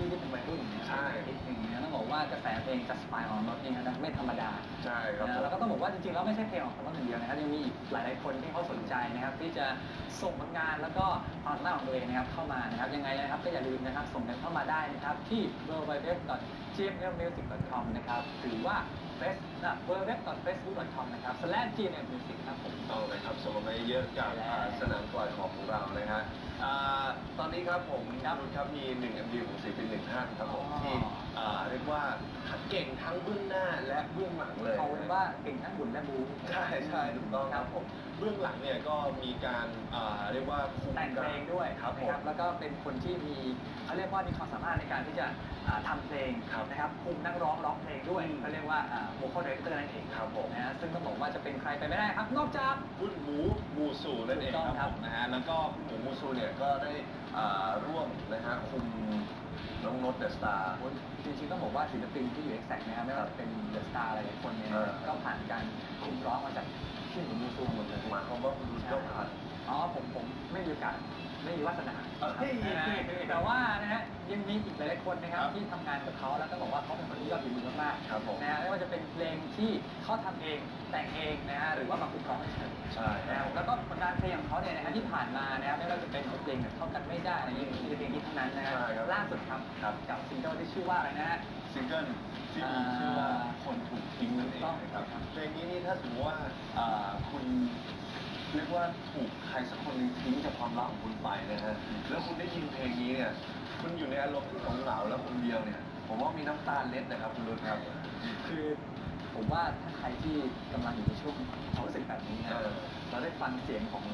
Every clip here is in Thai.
พี่ที่เป็นวัยรุ่นเนี่ยใช่ นิดนึงนะต้องบอกว่ากระแสเพลงจัสปายของรถนี่นะไม่ธรรมดา ใช่ครับนะผม แล้วก็ต้องบอกว่าจริงๆแล้วไม่ใช่เพลงของเขาคนเดียวนะครับยังมีอีกหลายๆคนที่เขาสนใจนะครับที่จะส่งผลงานแล้วก็ความสามารถของตัวเองนะครับเข้ามานะครับยังไงนะครับก็อย่าลืมนะครับส่งกันเข้ามาได้นะครับที่ www.gmlmusic.com นะครับหรือว่า face นะ www.facebook.com นะครับ slash gmlmusic ครับผมต้องเลยครับส่งมา เยอะๆกับใช่แล้วอ่าสนามปล่อยของของเรานะฮะอ่าตอนนี้ครับผมครับณครับมีหนึ่ง MD ของศิลปินหนึ่งท่านครับผมอ๋อ ที่อ่าเรียกว่าเก่งทั้งเบื้องหน้าและเบื้องหลังเลย เขาเรียกว่าเก่งทั้งบุญและบู ใช่ใช่ถูกต้องครับผมเบื้องหลังเนี่ยก็มีการอ่าเรียก ว่าคุมแต่งเพลงด้วยครับผนะมแล้วก็เป็นคนที่มีเขาเรียกว่ามีความสามารถในการที่จะอ่าทำเพลงครับนะครับคุมนักร้องร้องเพลงด้วยอืมเขาเรียกว่าโวคอลดีเรคเตอร์นั่นเองครับผมนะฮะซึ่งต้องบอกว่าจะเป็นใครไปไม่ได้ครับ นอกจากคุณหมูมูซูนั่นเองถูกต้องครับผมนะฮะแล้วก็คุณหมูมูซูเนี่ยก็ได้อ่าร่วมนะฮะคุมน้องนดเดอะสตาร์จริงๆต้องบอกว่าศิลปินที่อยู่เอ็กแซกนะครับไม่ว่าจะเป็นเดอะสตาร์หลายๆคนเนี่ยเออก็ผ่านการคุมร้องมาจากที่หนูมูซูหมดเลยหมายความว่าคุณดู กาสไม่มีวาสนาเฮ้ยนะฮะแต่ว่านะฮะยังมีอีกหลายๆคนนะครับครับที่ทำงานกับเขาแล้วก็บอกว่าเขาเป็นคนที่ยอดฝีมือมากครับผมๆนะฮะไม่ว่าจะเป็นเพลงที่เขาทำเองแต่งเองนะฮะหรือว่ามาคุมร้องเฉยๆใช่นะครับแล้วก็ผลงานเพลงของเขาเนี่ยนะฮะที่ผ่านมานะครับไม่ว่าจะเป็นเพลงแบบเข้ากันไม่ได้อะไรอย่างเงี้ยมีแต่เพลงนี้ทั้งนั้นนะฮะใช่ครับล่าสุดครับครับกับซิงเกิลที่ชื่อว่าอะไรนะฮะซิงเกิลที่มีชื่อว่าคนถูกทิ้งนั่นเองนะครับครับเพลงนี้นี่ถ้าสมมติว่าอ่าคุณ เรียกว่าถูกใครสักคนหนึงทิ้งจากความรักของคุณไปนะฮะแล้วคุณได้ยินเพลงนี้เนี่ยคุณอยู่ในอารมณ์ที่เหงาๆแล้วคนเดียวเนี่ย ผมว่ามีน้ำตาเล็ดนะครับคุณรุ่ครับ คือผมว่าถ้าใครที่กำลังอยู่ในช่วงความรู้สึกแบบนี้นะเออเราได้ฟังเสียงของ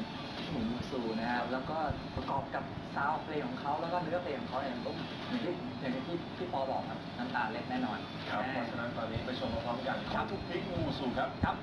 หนุ่มมูซูนะฮะแล้วก็ประกอบกับซาวด์เพลงของเขาแล้วก็เนื้อเพลงของเขาเนี่ยมันก็อย่างที่อย่างที่พี่พี่ปอบอกครับน้ำตาเล็ดแน่นอนครับนะเพราะฉะนั้นตอนนี้ไปชมพร้อมๆกันครับถูกทิ้งงูสู่ครับ ครับ